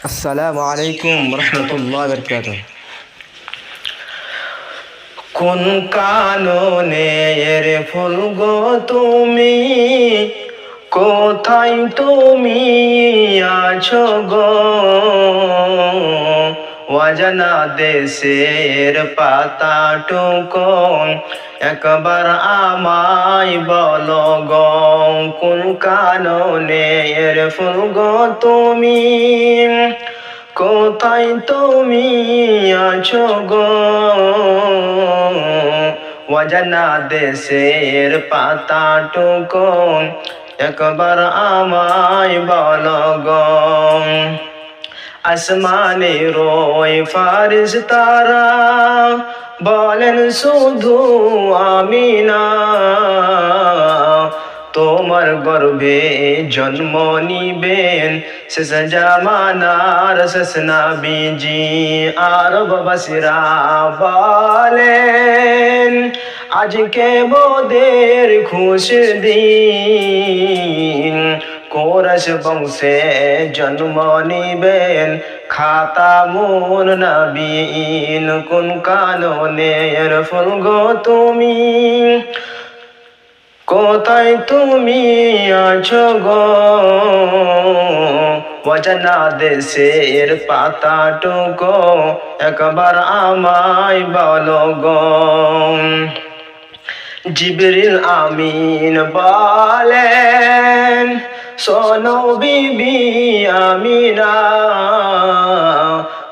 আসসালামু আলাইকুম রহমতুল্লাহ বরকাত কোন কাননে এর ফুল গো তুমি? কোথায় তুমি আছো গো? অজানা দেশের পাতা টুকন একবার আমায় বলো গো কোন কাননে এর ফুল তুমি কোথায় তুমি আছো গো অজানা দেশের পাতা টুকন একবার আমায় বলো গো আসমানে রয় ফারিস তারা। বলেন শুধু আমি না, তোমার গর্ভে জন্ম নিবেন। শেষ জামানার শেষ নাবিজি আর বাবাসিরা বলেন, আজকে বোদের খুশ দিন। কোরস বংশে জন্ম নিবেন। খাতা মুন নবীন কোন কাননের ফুল গো তুমি? কোথায় তুমি আছো গো? অজানা দেশের পাতা টুকো একবার আমায় বলো গো। জিবরিল আমিন বলেন সোনো বিবি আমিরা,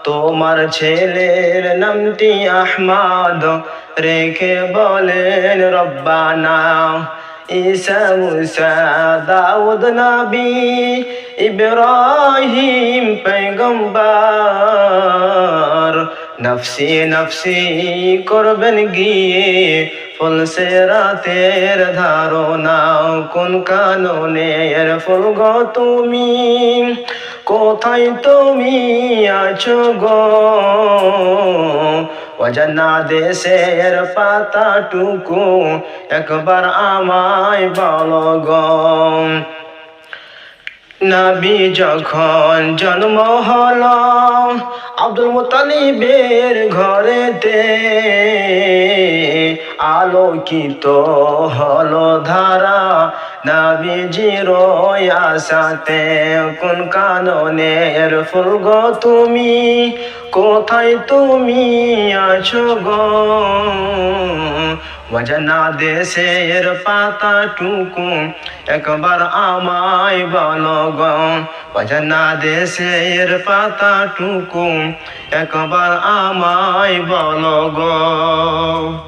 তোমার ছেলের নামটি আহমাদ, রেখে বলেন রব্বানা। ঈসা, মুসা, দাউদ, নবী, ইব্রাহিম পেগম্বর নফসি নফসি করবেন গিয়ে ফুলসে রাতের ধারণা, কোন কাননে এর ফুল গো তুমি? কোথায় তুমি আছো গো? অজানা দেশের পাতা টুকু একবার আমায় বলো গো। নবী যখন জন্ম হলো, আব্দুল মুতালিবের ঘরেতে আলোকিত হলো ধারা। নবীজির আশাতে কোন কাননের ফুল গো তুমি? কোথায় তুমি আছো গো? অজানা দেশের পাতা টুকু একবার আমায় বলো গো। অজানা দেশের পাতা টুকু একবার আমায় বলো গো।